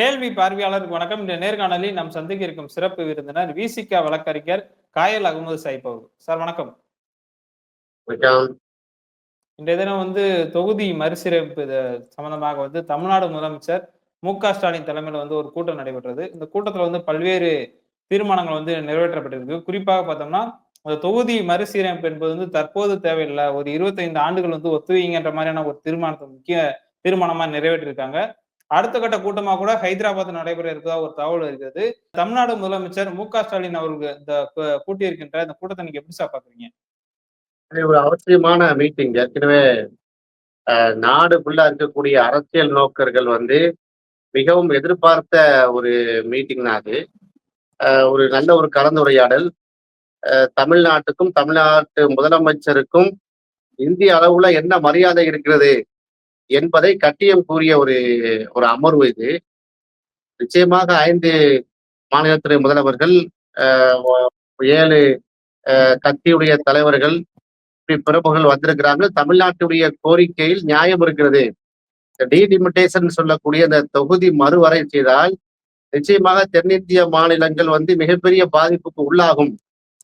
கேள்வி பார்வையாளருக்கு வணக்கம். இந்த நேர்காணலில் நாம் சந்திக்க இருக்கும் சிறப்பு விருந்தினர் விசிகா வழக்கறிஞர் காயல் அகமது சாயிப் அவர்கள். சார் வணக்கம். இன்றைய தினம் வந்து தொகுதி மறுசீரமைப்பு சம்பந்தமாக வந்து தமிழ்நாடு முதலமைச்சர் மு க ஸ்டாலின் தலைமையில் வந்து ஒரு கூட்டம் நடைபெற்றது. இந்த கூட்டத்தில் வந்து பல்வேறு தீர்மானங்கள் வந்து நிறைவேற்றப்பட்டிருக்கு. குறிப்பாக பார்த்தோம்னா அந்த தொகுதி மறுசீரமைப்பு என்பது வந்து தற்போது தேவையில்லை. ஒரு இருபத்தைந்து ஆண்டுகள் வந்து ஒத்துவைங்கன்ற மாதிரியான ஒரு தீர்மானத்தை முக்கிய தீர்மானமா நிறைவேற்றிருக்காங்க. அடுத்த கட்ட கூட்டமாக கூட ஹைதராபாத் நடைபெற இருக்கதா ஒரு தகவல் இருக்கிறது. தமிழ்நாடு முதலமைச்சர் மு க ஸ்டாலின் அவர்கள் இந்த கூட்டி கூட்டியிருக்கின்ற இந்த கூட்டத்தை நீங்க எப்படி சார் பாக்குறீங்க? ஒரு அவசியமான மீட்டிங். ஏற்கனவே நாடு ஃபுல்லா இருக்கக்கூடிய அரசியல் நோக்கர்கள் வந்து மிகவும் எதிர்பார்த்த ஒரு மீட்டிங் தான் அது. ஒரு நல்ல ஒரு கலந்துரையாடல். தமிழ்நாட்டுக்கும் தமிழ்நாட்டு முதலமைச்சருக்கும் இந்திய அளவுல என்ன மரியாதை இருக்கிறது? என்பதை கட்டியம் கூறிய ஒரு ஒரு அமர்வு இது. நிச்சயமாக ஐந்து மாநிலத்துறை முதல்வர்கள் ஏழு கட்சியுடைய தலைவர்கள் இப்படி பிரமுகர்கள் வந்திருக்கிறாங்க தமிழ்நாட்டுடைய கோரிக்கையில் நியாயம் இருக்கிறது. டீலிமிட்டேஷன் சொல்லக்கூடிய இந்த தொகுதி மறுவரை செய்தால் நிச்சயமாக தென்னிந்திய மாநிலங்கள் வந்து மிகப்பெரிய பாதிப்புக்கு உள்ளாகும்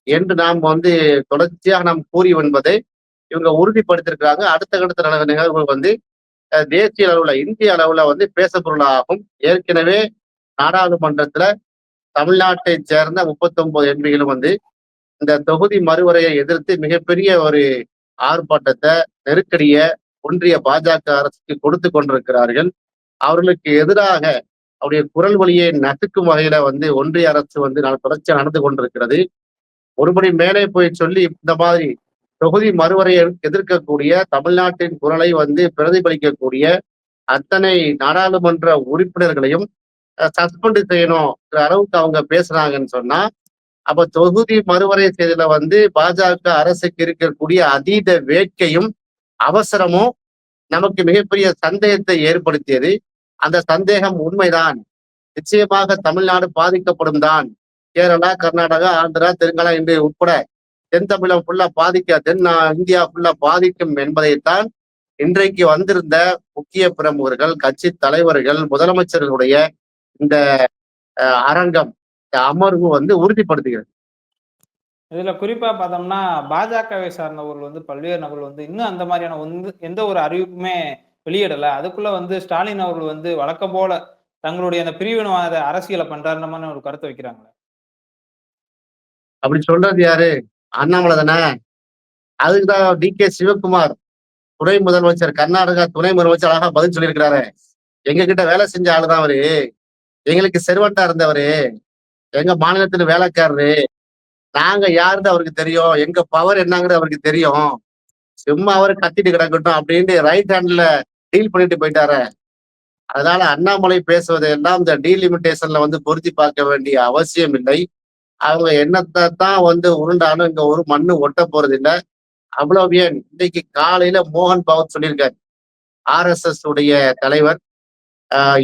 என்று நாம் வந்து தொடர்ச்சியாக நாம் கூறி என்பதை இவங்க உறுதிப்படுத்திருக்கிறாங்க அடுத்த கட்ட நடந்த நிகழ்வுகள் வந்து தேசிய அளவுல இந்திய அளவுல வந்து பேசப்பொருளாகும் ஏற்கனவே நாடாளுமன்றத்துல தமிழ்நாட்டை சேர்ந்த முப்பத்தி ஒன்பது எம்பிகளும் வந்து இந்த தொகுதி மறுவரையை எதிர்த்து மிகப்பெரிய ஒரு ஆர்ப்பாட்டத்தை நெருக்கடிய ஒன்றிய பாஜக அரசுக்கு கொடுத்து கொண்டிருக்கிறார்கள். அவர்களுக்கு எதிராக அவருடைய குரல் வழியை நசுக்கும் வகையில வந்து ஒன்றிய அரசு வந்து நான் தொடர்ச்சியா நடந்து கொண்டிருக்கிறது. ஒருபடி மேலே போய் சொல்லி இந்த மாதிரி தொகுதி மறுவரையை எதிர்க்கக்கூடிய தமிழ்நாட்டின் குரலை வந்து பிரதிபலிக்கக்கூடிய அத்தனை நாடாளுமன்ற உறுப்பினர்களையும் சஸ்பெண்ட் செய்யணும். அளவுக்கு அவங்க பேசுறாங்கன்னு சொன்னா அப்ப தொகுதி மறுவரை செய்தல வந்து பாஜக அரசுக்கு இருக்கக்கூடிய அதீத வேட்கையும் அவசரமும் நமக்கு மிகப்பெரிய சந்தேகத்தை ஏற்படுத்தியது. அந்த சந்தேகம் உண்மைதான். நிச்சயமாக தமிழ்நாடு பாதிக்கப்படும் தான். கேரளா கர்நாடகா ஆந்திரா தெலுங்கானா என்று உட்பட தென் தமிழகம் ஃபுல்லா பாதிக்க தென் இந்தியா ஃபுல்லா பாதிக்கும் என்பதைத்தான் இன்றைக்கு வந்திருந்த முக்கிய பிரமுகர்கள் கட்சி தலைவர்கள் முதலமைச்சர்களுடைய இந்த அரங்கம் அமர்வு வந்து உறுதிப்படுத்துகிறது. இதுல குறிப்பா பார்த்தோம்னா பாஜகவை சார்ந்தவர்கள் வந்து பல்வேறு நபர்கள் வந்து இன்னும் அந்த மாதிரியான வந்து எந்த ஒரு அறிவிப்புமே வெளியிடல. அதுக்குள்ள வந்து ஸ்டாலின் அவர்கள் வந்து வழக்கம் போல தங்களுடைய அந்த பிரிவினவாத அரசியலை பண்றாருன்ற மாதிரி ஒரு கருத்தை வைக்கிறாங்க அப்படி சொல்றது யாரு? அண்ணாமலை தானே அதுக்கு தான் டி. கே. சிவகுமார் துணை முதலமைச்சர் கர்நாடகா துணை முதலமைச்சர் அழகா பதில் சொல்லியிருக்கிறாரு. எங்க கிட்ட வேலை செஞ்ச ஆளுதான் அவரு. எங்களுக்கு செர்வெண்டா இருந்தவரு. எங்க மாநிலத்துல வேலைக்காரரு. நாங்க யாருன்னு அவருக்கு தெரியும். எங்க பவர் என்னங்கிறது அவருக்கு தெரியும். சும்மா அவர் கத்திட்டு கிடக்கட்டும் அப்படின்ட்டு ரைட் ஹேண்ட்ல டீல் பண்ணிட்டு போயிட்டாரு. அதனால அண்ணாமலை பேசுவதை எல்லாம் இந்த டீலிமிட்டேஷன்ல வந்து பொருத்தி பார்க்க வேண்டிய அவசியம் இல்லை. அவங்க என்னத்தை தான் வந்து உருண்டாலும் இங்க ஒரு மண்ணு ஒட்ட போறது இல்லை அவ்வளவு ஏன் இன்னைக்கு காலையில மோகன் பகவத் சொல்லியிருக்காரு. ஆர்எஸ்எஸ் உடைய தலைவர்.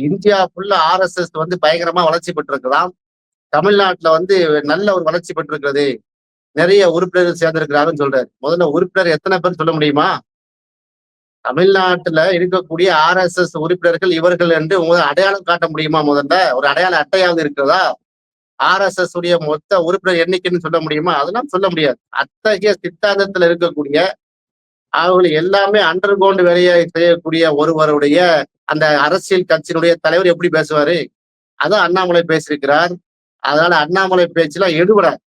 இந்தியா ஃபுல்லா ஆர்எஸ்எஸ் வந்து பயங்கரமா வளர்ச்சி பெற்றிருக்கலாம் தமிழ்நாட்டுல வந்து நல்ல ஒரு வளர்ச்சி பெற்றிருக்கிறது. நிறைய உறுப்பினர்கள் சேர்ந்திருக்கிறாருன்னு சொல்றாரு. முதல்ல உறுப்பினர் எத்தனை பேர் சொல்ல முடியுமா? தமிழ்நாட்டுல இருக்கக்கூடிய ஆர்எஸ்எஸ் உறுப்பினர்கள் இவர்கள் என்று அடையாளம் காட்ட முடியுமா முதல்ல? ஒரு அடையாள அட்டையாவது இருக்கிறதா? ஆர்எஸ்எஸ் உடைய மொத்த உறுப்பினர் எண்ணிக்கைன்னு சொல்ல முடியுமா? அதெல்லாம் சொல்ல முடியாது. அத்தகைய சித்தாந்தத்துல இருக்கக்கூடிய அவர்கள் எல்லாமே அண்டர் கிரவுண்ட் வேலையை செய்யக்கூடிய ஒருவருடைய அந்த அரசியல் கட்சியினுடைய தலைவர் எப்படி பேசுவாரு? அதான் அண்ணாமலை பேசியிருக்கிறார். அதனால அண்ணாமலை பேச்சுலாம் எடுபடாது.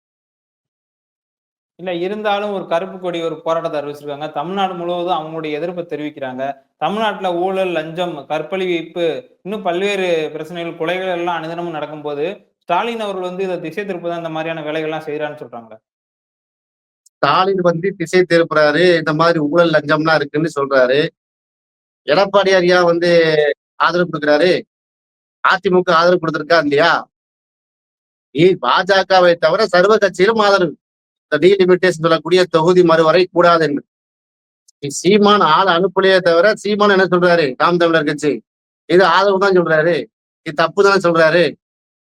இல்ல இருந்தாலும் ஒரு கருப்பு கொடி ஒரு போராட்டத்தை அறிவிச்சிருக்காங்க தமிழ்நாடு முழுவதும் அவங்களுடைய எதிர்ப்பை தெரிவிக்கிறாங்க. தமிழ்நாட்டுல ஊழல் லஞ்சம் கற்பழிப்பு இன்னும் பல்வேறு பிரச்சனைகள் கொலைகள் எல்லாம் அனுதினமும் நடக்கும்போது ஸ்டாலின் அவர்கள் வந்து இதை திசை திருப்பதான் இந்த மாதிரியான வேலைகள்லாம் செய்யறான்னு சொல்றாங்க. ஸ்டாலின் வந்து திசை திருப்புறாரு இந்த மாதிரி ஊழல் லஞ்சம்லாம் இருக்குன்னு சொல்றாரு. எடப்பாடியார் ஏன் வந்து ஆதரவு கொடுக்குறாரு? அதிமுக ஆதரவு கொடுத்துருக்கா இல்லையா? ஏ பாஜகவை தவிர சர்வ கட்சியிலும் ஆதரவு. இந்த டீலிமிட்டேஷன் சொல்லக்கூடிய தொகுதி மறுவரை கூடாது என்று. சீமான் ஆள் அனுப்பலையே தவிர சீமான் என்ன சொல்றாரு? நாம் தமிழர் கட்சி. இது ஆதரவு தான் சொல்றாரு. இது தப்பு தானே சொல்றாரு?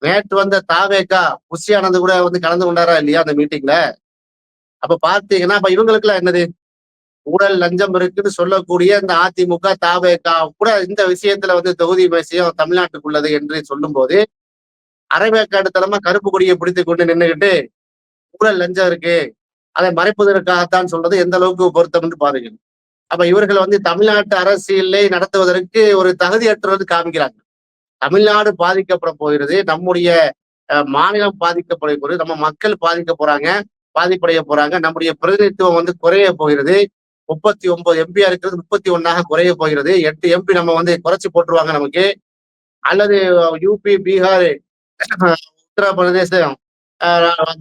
நேற்று வந்த தாவேக்கா புஷி ஆனந்த் கூட வந்து கலந்து கொண்டாரா இல்லையா அந்த மீட்டிங்ல அப்ப பார்த்தீங்கன்னா அப்ப இவங்களுக்கு எல்லாம் என்னது? ஊழல் லஞ்சம் இருக்குன்னு சொல்லக்கூடிய இந்த அதிமுக தாவேகா கூட இந்த விஷயத்துல வந்து தொகுதி விஷயம் தமிழ்நாட்டுக்குள்ளது என்று சொல்லும்போது அரைவேக்காடு தலைமை கருப்பு கொடியை பிடித்து கொண்டு நின்றுகிட்டு ஊழல் லஞ்சம் இருக்கு. அதை மறைப்பதற்காகத்தான் சொல்றது எந்த அளவுக்கு பொருத்தம்னு பாருங்க அப்ப இவர்கள் வந்து தமிழ்நாட்டு அரசியலை நடத்துவதற்கு ஒரு தகுதியற்றது காமிக்கிறாங்க. தமிழ்நாடு பாதிக்கப்பட போகிறது நம்முடைய மாநிலம் பாதிக்கப்பட போகிறது நம்ம மக்கள் பாதிக்க போறாங்க பாதிப்படைய போறாங்க நம்முடைய பிரதிநிதித்துவம் வந்து குறைய போகிறது. முப்பத்தி ஒன்பது எம்பியா இருக்கிறது முப்பத்தி ஒன்னாக குறைய போகிறது. எட்டு எம்பி நம்ம வந்து குறைச்சி போட்டுருவாங்க நமக்கு. அல்லது யூபி பீகார் உத்தரப்பிரதேசம்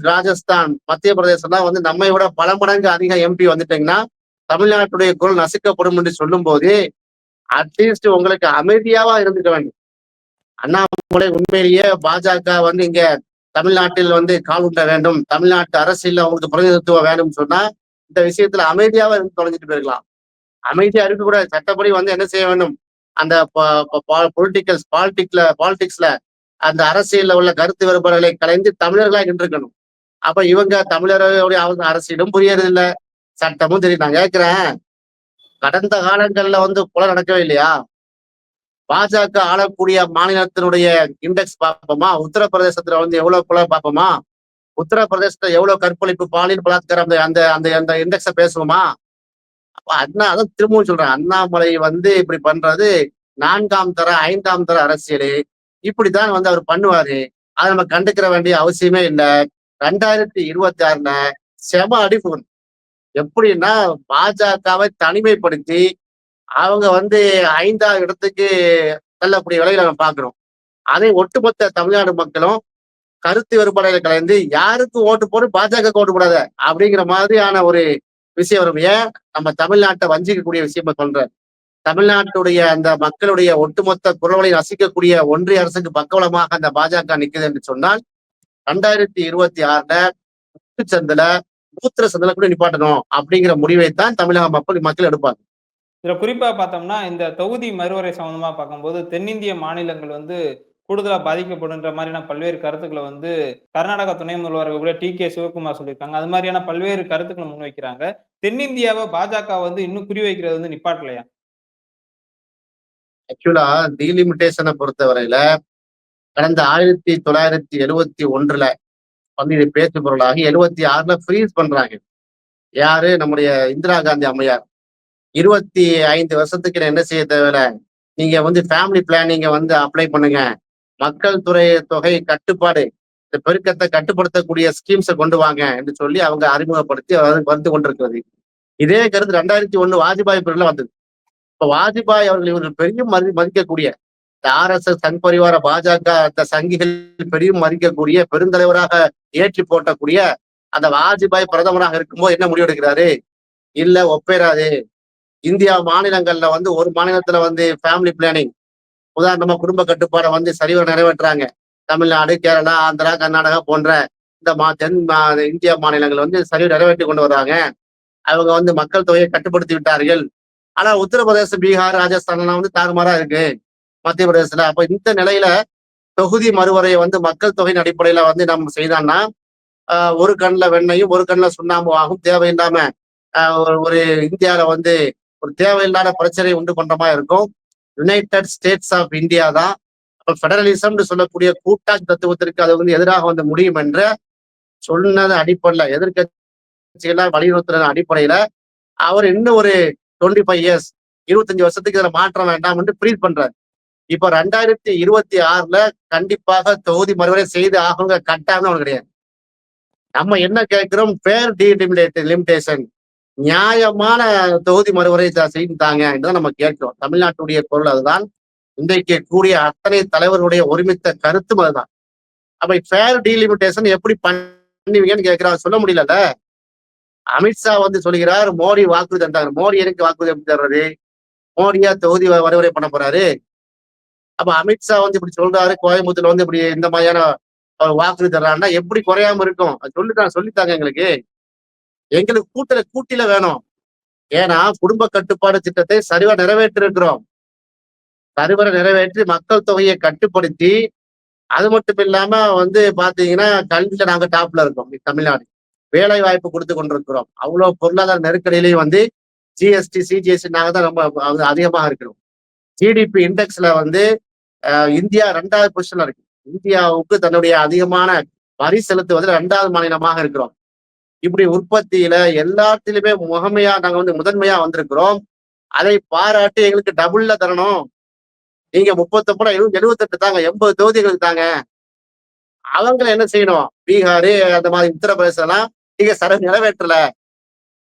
ராஜஸ்தான் மத்திய பிரதேசம்லாம் வந்து நம்மை விட பல மடங்கு அதிக எம்பி வந்துட்டீங்கன்னா தமிழ்நாட்டுடைய குரல் நசுக்கப்படும் என்று சொல்லும் போது அட்லீஸ்ட் உங்களுக்கு அமைதியாவா இருந்துக்க வேண்டும். அண்ணாமலை உண்மையிலேயே பாஜக வந்து இங்க தமிழ்நாட்டில் வந்து கால் உண்ட வேண்டும். தமிழ்நாட்டு அரசியல் அவங்களுக்கு பிரதிநிதித்துவம் வேணும்னு சொன்னா இந்த விஷயத்துல அமைதியாக இருந்து தொலைஞ்சிட்டு போயிருக்கலாம். அமைதியா இருக்கக்கூடாது. சட்டப்படி வந்து என்ன செய்ய வேண்டும்? அந்த பொலிட்டிக்கல்ஸ் பாலிட்டிக்ல பாலிடிக்ஸ்ல அந்த அரசியல்ல உள்ள கருத்து வேறுபாடுகளை கலைந்து தமிழர்களா நின்றுக்கணும் அப்ப இவங்க தமிழர்களுடைய அவங்க அரசியலும் புரியறதில்ல. சட்டமும் தெரியும். நான் கேட்கிறேன் கடந்த காலங்கள்ல வந்து கொலை நடக்கவே இல்லையா? பாஜக ஆளக்கூடிய மாநிலத்தினுடைய இண்டெக்ஸ் பார்ப்போமா? உத்தரப்பிரதேசத்துல வந்து எவ்வளவு கொலை பார்ப்போமா? உத்தரப்பிரதேசத்துல எவ்வளவு கற்பழிப்பு? பாலியல் பலாத்காரம் அந்த அந்த அந்த இண்டெக்ஸ பேசுவோமா? அப்ப அண்ணா அதான் திரும்பவும் சொல்றேன். அண்ணாமலை வந்து இப்படி பண்றது நான்காம் தர ஐந்தாம் தர அரசியல். இப்படித்தான் வந்து அவர் பண்ணுவாரு. அதை நம்ம கண்டுக்கிற வேண்டிய அவசியமே இல்லை. ரெண்டாயிரத்தி இருபத்தி ஆறுல செம அடிப்பு எப்படின்னா பாஜகவை தனிமைப்படுத்தி அவங்க வந்து ஐந்தாவது இடத்துக்கு தள்ளக்கூடிய விலையில நம்ம பாக்குறோம். அதே ஒட்டுமொத்த தமிழ்நாடு மக்களும் கருத்து வேறுபாடுகளை கலந்து யாருக்கு ஓட்டு போடு பாஜக ஓட்டு போடாத அப்படிங்கிற மாதிரியான ஒரு விஷயம் வரும். ஏன்? நம்ம தமிழ்நாட்டை வஞ்சிக்கக்கூடிய விஷயமா சொல்றேன். தமிழ்நாட்டுடைய அந்த மக்களுடைய ஒட்டுமொத்த குரல்களை ரசிக்கக்கூடிய ஒன்றிய அரசுக்கு பக்கவளமாக அந்த பாஜக நிக்குது என்று சொன்னால் ரெண்டாயிரத்தி இருபத்தி ஆறுல சந்தில மூத்திர சந்தில கூட நிப்பாட்டணும் அப்படிங்கிற முடிவை தான் தமிழக மக்கள் மக்கள் எடுப்பாங்க. இதுல குறிப்பா பார்த்தோம்னா இந்த தொகுதி மறுவரை சம்பந்தமா பார்க்கும்போது தென்னிந்திய மாநிலங்கள் வந்து கூடுதலா பாதிக்கப்படுன்ற மாதிரியான பல்வேறு கருத்துக்களை வந்து கர்நாடக துணை முதல்வர் கூட டி கே சிவகுமார் சொல்லியிருக்காங்க. அது மாதிரியான பல்வேறு கருத்துக்களை முன்வைக்கிறாங்க. தென்னிந்தியாவை பாஜக வந்து இன்னும் குறிவைக்கிறது வந்து நிப்பாட்டலையா? ஆக்சுவலா டீலிமிட்டேஷனை பொறுத்தவரையில கடந்த ஆயிரத்தி தொள்ளாயிரத்தி எழுவத்தி ஒன்றுல வந்து இது பேச்சு பொருளாகி எழுவத்தி ஆறுல ஃப்ரீஸ் பண்றாங்க. யாரு? நம்முடைய இந்திரா காந்தி அம்மையார். இருபத்தி ஐந்து வருஷத்துக்கு நான் என்ன செய்ய தேவையில்ல? நீங்க வந்து ஃபேமிலி பிளானிங்க வந்து அப்ளை பண்ணுங்க. மக்கள் துறை தொகை கட்டுப்பாடு இந்த பெருக்கத்தை கட்டுப்படுத்தக்கூடிய ஸ்கீம்ஸை கொண்டு வாங்க என்று சொல்லி அவங்க அறிமுகப்படுத்தி வந்து கொண்டிருக்கிறது. இதே கருத்து ரெண்டாயிரத்தி ஒண்ணு வாஜ்பாய் பிரிவுல வந்தது. இப்ப வாஜ்பாய் அவர்கள் இவர்கள் பெரியும் மதி மதிக்கக்கூடிய இந்த ஆர் எஸ் எஸ் சங் பரிவார பாஜக அந்த சங்கிகள் பெரியும் மதிக்கக்கூடிய பெருந்தலைவராக ஏற்றி போட்டக்கூடிய அந்த வாஜ்பாய் பிரதமராக இருக்கும்போது என்ன முடிவெடுக்கிறாரு? இல்ல ஒப்பேராது இந்தியா மாநிலங்கள்ல வந்து ஒரு மாநிலத்துல வந்து ஃபேமிலி பிளானிங் உதாரணமா குடும்ப கட்டுப்பாடை வந்து சரிவர நிறைவேற்றுறாங்க. தமிழ்நாடு கேரளா ஆந்திரா கர்நாடகா போன்ற இந்த மா தென் மா- இந்திய மாநிலங்கள் வந்து சரிவை நிறைவேற்றி கொண்டு வர்றாங்க. அவங்க வந்து மக்கள் தொகையை கட்டுப்படுத்தி விட்டார்கள். ஆனா உத்தரப்பிரதேசம் பீகார் ராஜஸ்தான்லாம் வந்து தாறுமாறா இருக்கு. மத்திய பிரதேசத்துல. அப்ப இந்த நிலையில தொகுதி மறுவரையை வந்து மக்கள் தொகையின் அடிப்படையில வந்து நம்ம செய்தான்னா ஒரு கண்ணுல வெண்ணையும் ஒரு கண்ணில் சுண்ணாம்பு ஆகும். தேவையில்லாம ஆஹ் ஒரு- இந்தியாவில வந்து ஒரு தேவையில்லாத பிரச்சனை உண்டு பண்ற மாதிரி இருக்கும். யுனைடெட் ஸ்டேட்ஸ் ஆஃப் இந்தியா தான். ஃபெடரலிசம்னு சொல்லக்கூடிய கூட்டாட்சி தத்துவத்திற்கு அது வந்து எதிராக வந்து முடியும் என்ற சொன்னது அடிப்படையில எதிர்கட்சிகளா வலியுறுத்துறது அடிப்படையில அவர் இன்னும் ஒரு டுவெண்ட்டி ஃபைவ் இயர்ஸ் இருபத்தஞ்சு வருஷத்துக்கு இதுல மாற்றம் வேண்டாம் என்று ப்ரீட் பண்றாரு. இப்ப ரெண்டாயிரத்தி இருபத்தி ஆறுல கண்டிப்பாக தொகுதி மறுவரை செய்து ஆகுங்க கட்டாயம் அவனுக்கு கிடையாது. நம்ம என்ன கேட்கிறோம்? ஃபேர் லிமிடேஷன் நியாயமான தொகுதி மறுவரை செய்தாங்க செய்து தாங்க என்றுதான் நம்ம கேட்கிறோம். தமிழ்நாட்டுடைய பொருள் அதுதான். இன்றைக்கு கூடிய அத்தனை தலைவர்களுடைய ஒருமித்த கருத்தும் அதுதான். அப்ப ஃபேர் டீலிமிட்டேஷன் எப்படி பண்ணுவீங்கன்னு கேட்கிறாங்க சொல்ல முடியலல்ல. அமித்ஷா வந்து சொல்கிறார் மோடி வாக்குறுதி தந்தாங்க மோடி எனக்கு வாக்குறுதி எப்படி தர்றது? மோடியா தொகுதி வ- வரைவரை பண்ண போறாரு? அப்ப அமித்ஷா வந்து இப்படி சொல்றாரு கோயம்புத்தூர்ல வந்து இப்படி இந்த மாதிரியான வாக்குறுதி தர்றாருன்னா எப்படி குறையாம இருக்கும்? அது சொல்லிட்டாங்க சொல்லித்தாங்க எங்களுக்கு. எங்களுக்கு கூட்டல கூட்டில வேணும். ஏன்னா குடும்ப கட்டுப்பாடு திட்டத்தை சரிவா நிறைவேற்றிருக்கிறோம். சரிவர நிறைவேற்றி மக்கள் தொகையை கட்டுப்படுத்தி அது மட்டும் இல்லாம வந்து பாத்தீங்கன்னா கல்வியில நாங்க டாப்ல இருக்கோம் தமிழ்நாடு. வேலை வாய்ப்பு கொடுத்து கொண்டிருக்கிறோம். அவ்வளவு பொருளாதார நெருக்கடியிலையும் வந்து ஜிஎஸ்டி சிஜிஎஸ்டி நாங்க தான் ரொம்ப அதிகமாக இருக்கிறோம். ஜிடிபி இண்டெக்ஸ்ல வந்து இந்தியா ரெண்டாவது பொசிஷன்ல இருக்கு. இந்தியாவுக்கு தன்னுடைய அதிகமான வரி செலுத்துவதில் ரெண்டாவது மாநிலமாக இருக்கிறோம். இப்படி உற்பத்தியில எல்லாத்திலுமே முகமையா நாங்க வந்து முதன்மையா வந்திருக்கிறோம். அதை பாராட்டி எங்களுக்கு டபுள்ல தரணும். நீங்க முப்பத்தொன்பது எழுபது எழுபத்தெட்டு தாங்க எண்பது தொகுதிகளுக்கு தாங்க. அவங்கள என்ன செய்யணும்? பீகாரு அந்த மாதிரி உத்தரப்பிரதேசம்லாம் நீங்க சர நிறைவேற்றல.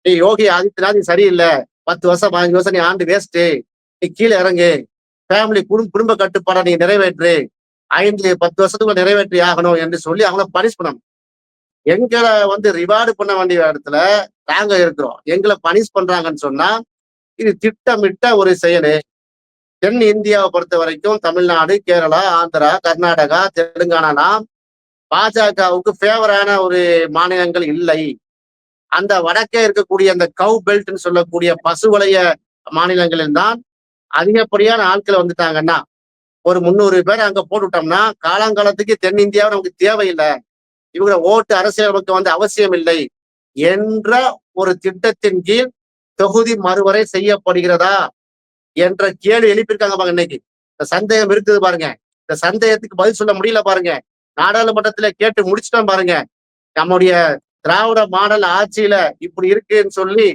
நீ யோகி ஆதித்யநாத் நீ சரியில்லை. பத்து வருஷம் பதினஞ்சு வருஷம் நீ ஆண்டு வேஸ்ட்டு நீ கீழே இறங்கு. ஃபேமிலி குடும்ப குடும்ப கட்டுப்பாடை நீ நிறைவேற்று. ஐந்து பத்து வருஷத்துக்குள்ள நிறைவேற்றி ஆகணும் என்று சொல்லி அவங்கள பனிஷ் பண்ணணும். எங்களை வந்து ரிவார்டு பண்ண வேண்டிய இடத்துல நாங்க இருக்கிறோம். எங்களை பனிஷ் பண்றாங்கன்னு சொன்னா இது திட்டமிட்ட ஒரு செயலு. தென் இந்தியாவை பொறுத்த வரைக்கும் தமிழ்நாடு கேரளா ஆந்திரா கர்நாடகா தெலுங்கானா பாஜகவுக்கு ஃபேவரான ஒரு மாநிலங்கள் இல்லை. அந்த வடக்கே இருக்கக்கூடிய அந்த கவு பெல்ட்னு சொல்லக்கூடிய பசுவளைய மாநிலங்களில் தான் அதிகப்படியான ஆட்கள் வந்துட்டாங்கன்னா ஒரு முந்நூறு பேர் அங்க போட்டுவிட்டோம்னா காலங்காலத்துக்கு தென்னிந்தியாவை நமக்கு தேவையில்லை. இவங்க ஓட்டு அரசியல் நமக்கு வந்து அவசியம் இல்லை என்ற ஒரு திட்டத்தின் கீழ் தொகுதி மறுவரை செய்யப்படுகிறதா என்ற கேள்வி எழுப்பியிருக்காங்க பாருங்க இன்னைக்கு. இந்த சந்தேகம் இருக்குது பாருங்க. இந்த சந்தேகத்துக்கு பதில் சொல்ல முடியல பாருங்க. நாடாளுமன்றத்துல கேட்டு முடிச்சிட்டோம் பாருங்க. நம்முடைய திராவிட மாடல் ஆட்சியில இப்படி இருக்குன்னு சொல்லி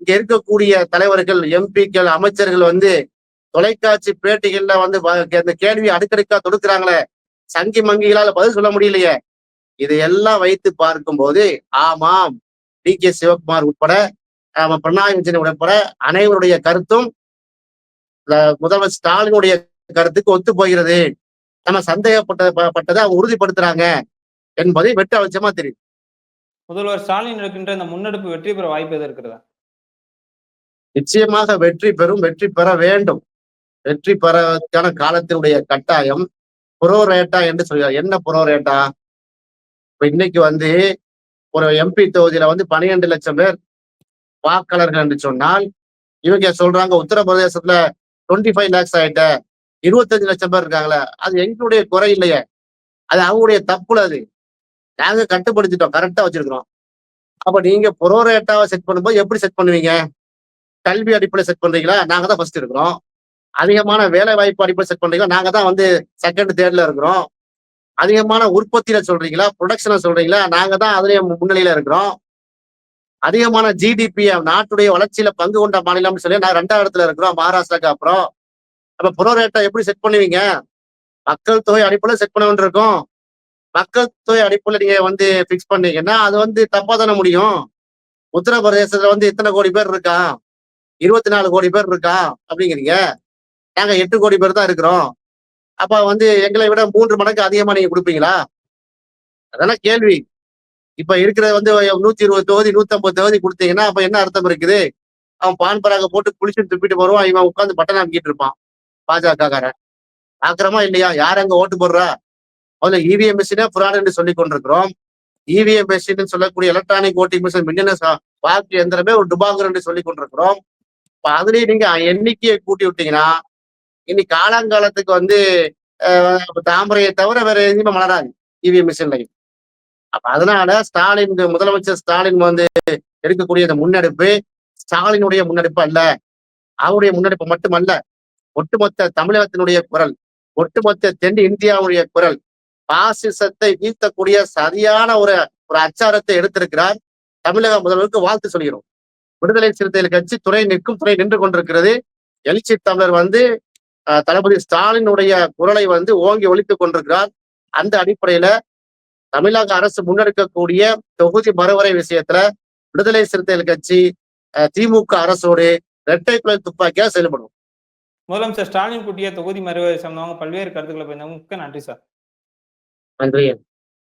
இங்க இருக்கக்கூடிய தலைவர்கள் எம்பிக்கள் அமைச்சர்கள் வந்து தொலைக்காட்சி பேட்டிகள்ல வந்து அந்த கேள்வி அடுக்கடுக்கா தொடுக்கிறாங்களே. சங்கி மங்கிகளால பதில் சொல்ல முடியலையே. இதையெல்லாம் வைத்து பார்க்கும்போது ஆமாம் டி கே. சிவகுமார் உட்பட பினராயி விஜயன் உட்பட அனைவருடைய கருத்தும் முதல்வர் ஸ்டாலினுடைய கருத்துக்கு ஒத்து போகிறது நம்ம சந்தேகப்பட்ட பட்டதை அவங்க உறுதிப்படுத்துறாங்க என்பதை வெட்ட வெளிச்சமா தெரியும் முதல்வர் ஸ்டாலின் எடுக்கின்ற இந்த முன்னெடுப்பு வெற்றி பெற வாய்ப்பு எது இருக்கிறதா? நிச்சயமாக வெற்றி பெறும் வெற்றி பெற வேண்டும். வெற்றி பெறக்கான காலத்தினுடைய கட்டாயம் புரோரேட்டா என்று சொல்கிறார். என்ன புரோரேட்டா? இப்ப இன்னைக்கு வந்து ஒரு எம்பி தொகுதியில வந்து பன்னிரெண்டு லட்சம் பேர் வாக்காளர்கள் என்று சொன்னால் இவங்க சொல்றாங்க உத்தரப்பிரதேசத்துல டுவெண்ட்டி ஃபைவ் லேக்ஸ் ஆயிட்ட இருபத்தஞ்சு லட்சம் பேர் இருக்காங்களே அது எங்களுடைய குறை இல்லையே. அது அவங்களுடைய தப்புல அது. நாங்க கட்டுப்படுத்திட்டோம் கரெக்டா வச்சிருக்கிறோம். அப்ப நீங்க புரோரேட்டாவை செட் பண்ணும்போது எப்படி செட் பண்ணுவீங்க? கல்வி அடிப்படையில் செட் பண்றீங்களா? நாங்க தான் ஃபர்ஸ்ட் இருக்கிறோம். அதிகமான வேலை வாய்ப்பு அடிப்படையில் செட் பண்றீங்களா? நாங்க தான் வந்து செகண்ட் தேர்ட்ல இருக்கிறோம். அதிகமான உற்பத்தியில சொல்றீங்களா? ப்ரொடக்ஷனை சொல்றீங்களா? நாங்க தான் அதுலயே முன்னிலையில இருக்கிறோம். அதிகமான ஜிடிபி நாட்டுடைய வளர்ச்சியில பங்கு கொண்ட மாநிலம்னு சொல்லி நான் ரெண்டாவது இடத்துல இருக்கிறோம் மகாராஷ்டிராக்கு அப்புறம். அப்ப புரோரேட்டை எப்படி செட் பண்ணுவீங்க? மக்கள் தொகை அடிப்படையில் செட் பண்ண வேண்டியிருக்கும். மக்கள் தொகை அடிப்படையில் நீங்க வந்து பிக்ஸ் பண்ணீங்கன்னா அது வந்து தப்பா தானே முடியும். உத்தரப்பிரதேசத்துல வந்து இத்தனை கோடி பேர் இருக்கா? இருபத்தி நாலு கோடி பேர் இருக்கா? அப்படிங்கிறீங்க. நாங்க எட்டு கோடி பேர் தான் இருக்கிறோம். அப்ப வந்து எங்களை விட மூன்று மடங்கு அதிகமா நீங்க கொடுப்பீங்களா? அதெல்லாம் கேள்வி. இப்ப இருக்கிற வந்து நூத்தி இருபது தொகுதி நூத்தி ஐம்பது தொகுதி கொடுத்தீங்கன்னா அப்ப என்ன அர்த்தம் இருக்குது? அவன் பான் பராக போட்டு குளிச்சு துப்பிட்டு வருவான் இவன் உட்காந்து பட்டன் அமைக்கிட்டு இருப்பான் பாஜக காரன் ஆக்கிரமா இல்லையா? யார் அங்க ஓட்டு போடுறா? முதல்ல இவிஎம் மிஷினே புராணம் என்று சொல்லிக் கொண்டிருக்கிறோம். இவிஎம் மிஷின் சொல்லக்கூடிய எலக்ட்ரானிக் ஓட்டிங் மிஷின் மின்னணு வாக்கு எந்திரமே ஒரு டுபாகர் என்று சொல்லிக் கொண்டிருக்கிறோம். இப்ப அதுலயும் நீங்க எண்ணிக்கையை கூட்டி விட்டீங்கன்னா இனி காலாங்காலத்துக்கு வந்து தாமரையை தவிர வேற எதுவுமே மலராது. இவிஎம் மிஷின்லையும் அப்ப அதனால ஸ்டாலின் முதலமைச்சர் ஸ்டாலின் வந்து எடுக்கக்கூடிய அந்த முன்னெடுப்பு ஸ்டாலினுடைய முன்னெடுப்பு அல்ல. அவருடைய முன்னெடுப்பு மட்டுமல்ல ஒட்டுமொத்த தமிழகத்தினுடைய குரல் ஒட்டுமொத்த தென் இந்தியாவுடைய குரல் பாசிசத்தை வீழ்த்தக்கூடிய சரியான ஒரு ஒரு அச்சாரத்தை எடுத்திருக்கிறார் தமிழக முதல்வருக்கு வாழ்த்து சொல்கிறோம். விடுதலை சிறுத்தைகள் கட்சி துறை நிற்கும் துறை நின்று கொண்டிருக்கிறது. எழுச்சி தமிழர் வந்து தளபதி ஸ்டாலினுடைய குரலை வந்து ஓங்கி ஒலித்துக் கொண்டிருக்கிறார். அந்த அடிப்படையில தமிழக அரசு முன்னெடுக்கக்கூடிய தொகுதி மறுவரை விஷயத்துல விடுதலை சிறுத்தைகள் கட்சி திமுக அரசோடு இரட்டை குழல் துப்பாக்கியா செயல்படும். முதலமைச்சர் ஸ்டாலின் கூட்டிய தொகுதி மறுவரை சம்பந்தமாக பல்வேறு கருத்துக்களை பயந்தவங்க மிக்க நன்றி சார். நன்றி.